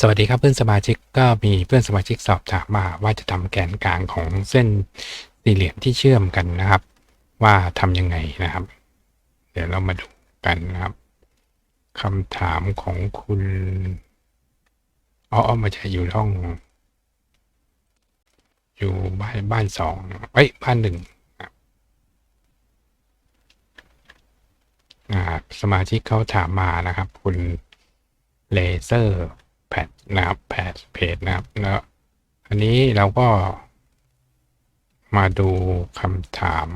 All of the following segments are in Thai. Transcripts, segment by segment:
สวัสดีครับเพื่อนสมาชิกก็มีเพื่อนสมาชิกสอบถามมาว่าจะทำแกนกลางของเส้นสี่เหลี่ยมที่เชื่อมกันนะครับ ว่าทำยังไงนะครับ เดี๋ยวเรามาดูกันนะครับคำถามของคุณอ๋อมาจะอยู่ห้อง อยู่บ้านบ้านสองเอ้ยบ้านหนึ่งครับสมาชิกเขาถามมานะครับ คุณเลเซอร์ แพดนะครับแพดเพจนะครับแล้วอันนี้เราก็มาดูคำถาม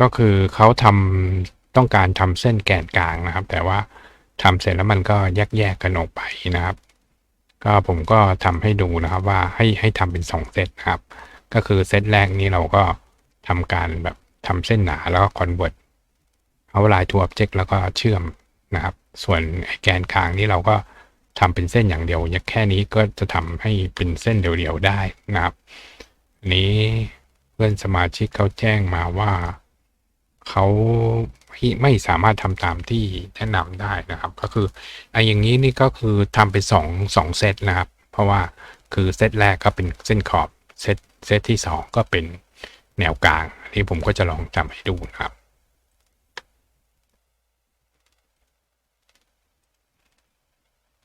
ก็คือเขาทำต้องการทำเส้นแกนกลางนะครับ แต่ว่าทำเสร็จแล้วมันก็แยกแยกกันออกไปนะครับ ก็ผมก็ทำให้ดูนะครับว่าให้ให้ทำเป็นสองเซตนะครับ ก็คือเซตแรกนี้เราก็ทำการแบบทำเส้นหนาแล้วก็ convert เอาลาย to object แล้วก็เชื่อม นะครับ ส่วนไอแกนกลางนี่เราก็ทำเป็นเส้นอย่างเดียวแค่นี้ก็จะทำให้เป็นเส้นเดียวๆได้นะครับ นี้เพื่อนสมาชิกเขาแจ้งมาว่าเขาไม่ไม่สามารถทำตามที่แนะนำได้นะครับ ก็คือไอ้อย่างนี้นี่ก็คือทำเป็นสองสองเซตนะครับ เพราะว่าคือเซตแรกก็เป็นเส้นขอบเซตเซตที่สองก็เป็นแนวกลางอันนี้ผมก็จะลองทำให้ดูนะครับ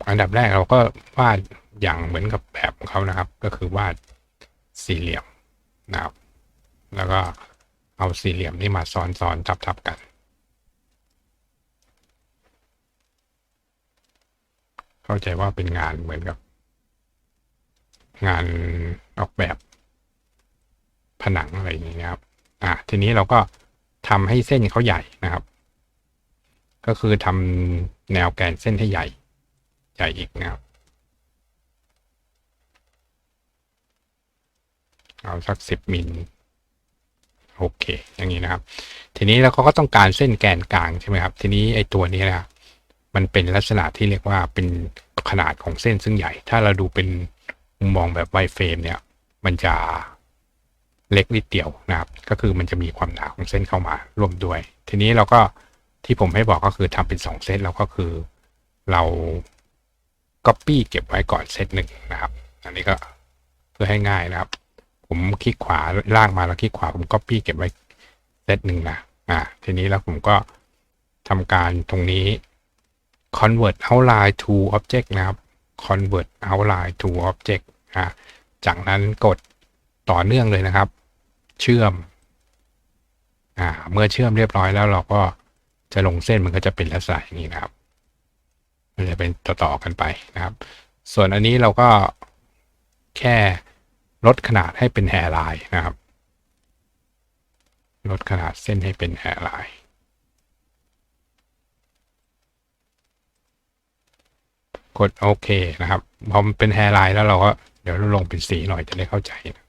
อันดับแรกเราก็วาดอย่างเหมือนกับแบบของเขานะครับ ก็คือวาดสี่เหลี่ยมนะครับ แล้วก็เอาสี่เหลี่ยมนี่มาซ้อนซ้อนทับทับกัน เข้าใจว่าเป็นงานเหมือนกับ งานออกแบบผนังอะไรอย่างเงี้ยครับ อะทีนี้เราก็ทำให้เส้นเขาใหญ่นะครับ ก็คือทำแนวแกนเส้นให้ใหญ่ ใหญ่อีกนะครับ เอาสักสิบมิลโอเค อย่างนี้นะครับ ทีนี้เราก็ต้องการเส้นแกนกลางใช่ไหมครับ ทีนี้ไอ้ตัวนี้นะครับมันเป็นลักษณะที่เรียกว่าเป็นขนาดของเส้นซึ่งใหญ่ ถ้าเราดูเป็นมุมมองแบบไวเฟรมเนี่ย มันจะเล็กนิดเดียวนะครับ ก็คือมันจะมีความหนาของเส้นเข้ามาร่วมด้วย ทีนี้เราก็ที่ผมให้บอกก็คือทำเป็นสองเซตแล้วก็คือเรา Copy เก็บไว้ก่อนเซตหนึ่งนะครับ อันนี้ก็เพื่อให้ง่ายนะครับ ผมคลิกขวาลางมาแล้วคลิกขวาผม Copy เก็บไว้เซตหนึ่งนะอ่าทีนี้แล้วผมก็ทำการตรงนี้ convert outline to object นะครับ convert outline to object อ่าจากนั้นกดต่อเนื่องเลยนะครับ เชื่อมอ่าเมื่อเชื่อมเรียบร้อยแล้วเราก็จะลงเส้นมันก็จะเป็นลักษณะอย่างนี้นะครับ มันจะเป็นต่อๆกันไปนะครับ ส่วนอันนี้เราก็แค่ลดขนาดให้เป็นแฮร์ไลน์นะครับ ลดขนาดเส้นให้เป็นแฮร์ไลน์กดโอเคนะครับ พอมันเป็นแฮร์ไลน์แล้วเราก็เดี๋ยวเราลงเป็นสีหน่อยจะได้เข้าใจนะ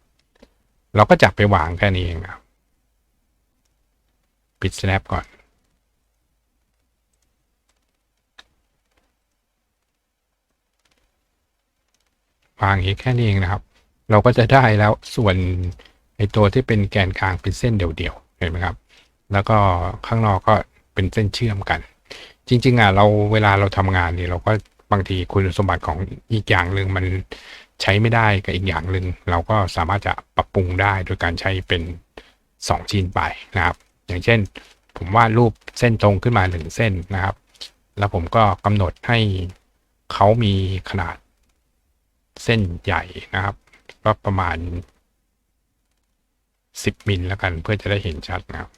เราก็จับไปวางแค่นี้เองนะครับ ปิด snap ก่อน วางอย่างแค่นี้เองนะครับ เราก็จะได้แล้วส่วนไอตัวที่เป็นแกนกลางเป็นเส้นเดี่ยวๆเห็นไหมครับ แล้วก็ข้างนอกก็เป็นเส้นเชื่อมกัน จริงๆอะเราเวลาเราทำงานนี่เราก็บางทีคุณสมบัติของอีกอย่างหนึ่งมันใช้ไม่ได้กับอีกอย่างหนึ่งเราก็สามารถจะปรับปรุงได้โดยการใช้เป็นสองชิ้นไปนะครับ อย่างเช่น ผมวาดรูปเส้นตรงขึ้นมาหนึ่งเส้นนะครับ แล้วผมก็กำหนดให้เขามีขนาด เส้นใหญ่นะครับก็ประมาณ 10มิลแล้วกันเพื่อจะได้เห็นชัดนะครับ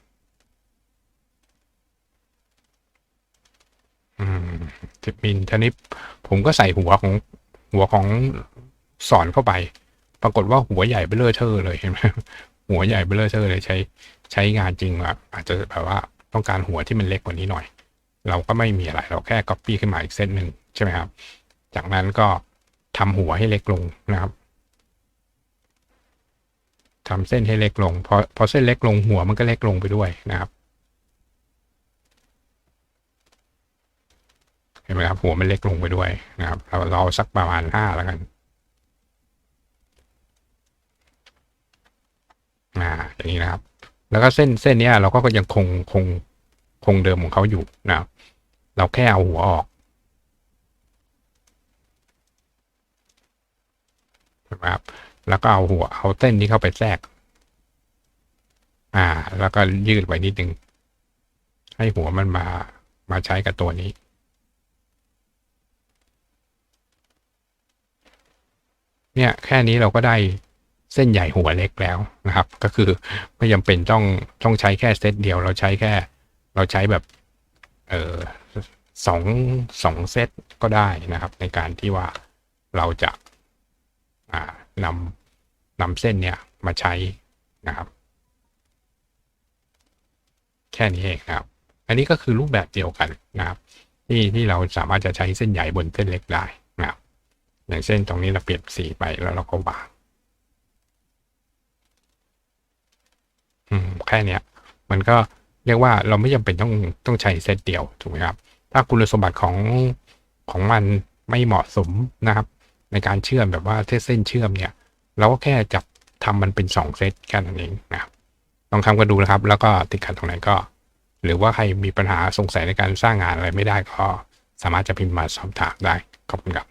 อืมสิบมิลทีนี้ผมก็ใส่หัวของหัวของสอนเข้าไป ปรากฏว่าหัวใหญ่ไปเลยเทอร์เลยเห็นไหมหัวใหญ่ไปเลยเทอร์เลยใช้ใช้งานจริงแบบอาจจะแบบว่าต้องการหัวที่มันเล็กกว่านี้หน่อย เราก็ไม่มีอะไร เราแค่ copy ขึ้นมาอีกเส้นหนึ่งใช่ไหมครับ จากนั้นก็ ทำหัวให้เล็กลงนะครับทำเส้นให้เล็กลงพอพอเส้นเล็กลงหัวมันก็เล็กลงไปด้วยนะครับ เห็นไหมครับหัวมันเล็กลงไปด้วยนะครับ เราเราสักประมาณห้าแล้วกันอ่าอย่างนี้นะครับ แล้วก็เส้นเส้นเนี้ยเราก็ยังคงคงคงเดิมของเขาอยู่นะครับ เราแค่เอาหัวออก ช่ไหมครับแล้วก็เอาหัวเอาเส้นนี้เข้าไปแทรก อ่า แล้วก็ยืดไว้นิดนึง ให้หัวมันมามาใช้กับตัวนี้ เนี่ยแค่นี้เราก็ได้เส้นใหญ่หัวเล็กแล้วนะครับ ก็คือไม่จำเป็นต้องต้องใช้แค่เซตเดียว เราใช้แค่ เราใช้แบบ เออสองสองเซตก็ได้นะครับ ในการที่ว่าเราจะ นำนำเส้นเนี่ยมาใช้นะครับ แค่นี้เองนะครับ อันนี้ก็คือรูปแบบเดียวกันนะครับ ที่ที่เราสามารถจะใช้เส้นใหญ่บนเส้นเล็กได้นะครับอย่างเช่นตรงนี้เราเปลี่ยนสีไปแล้วเราก็วางอืมแค่เนี้ยมันก็เรียกว่าเราไม่จำเป็นต้องต้องใช้เซตเดียวถูกไหมครับ ถ้าคุณสมบัติของของมันไม่เหมาะสมนะครับ ในการเชื่อมแบบว่าเส้นเชื่อมเนี่ยเราก็แค่จับทำมันเป็นสองเซตแค่นั้นเองนะครับลองทำกันดูนะครับ แล้วก็ติดขัดตรงไหนก็ หรือว่าใครมีปัญหาสงสัยในการสร้างงานอะไรไม่ได้ก็สามารถจะพิมพ์มาสอบถามได้ขอบคุณครับ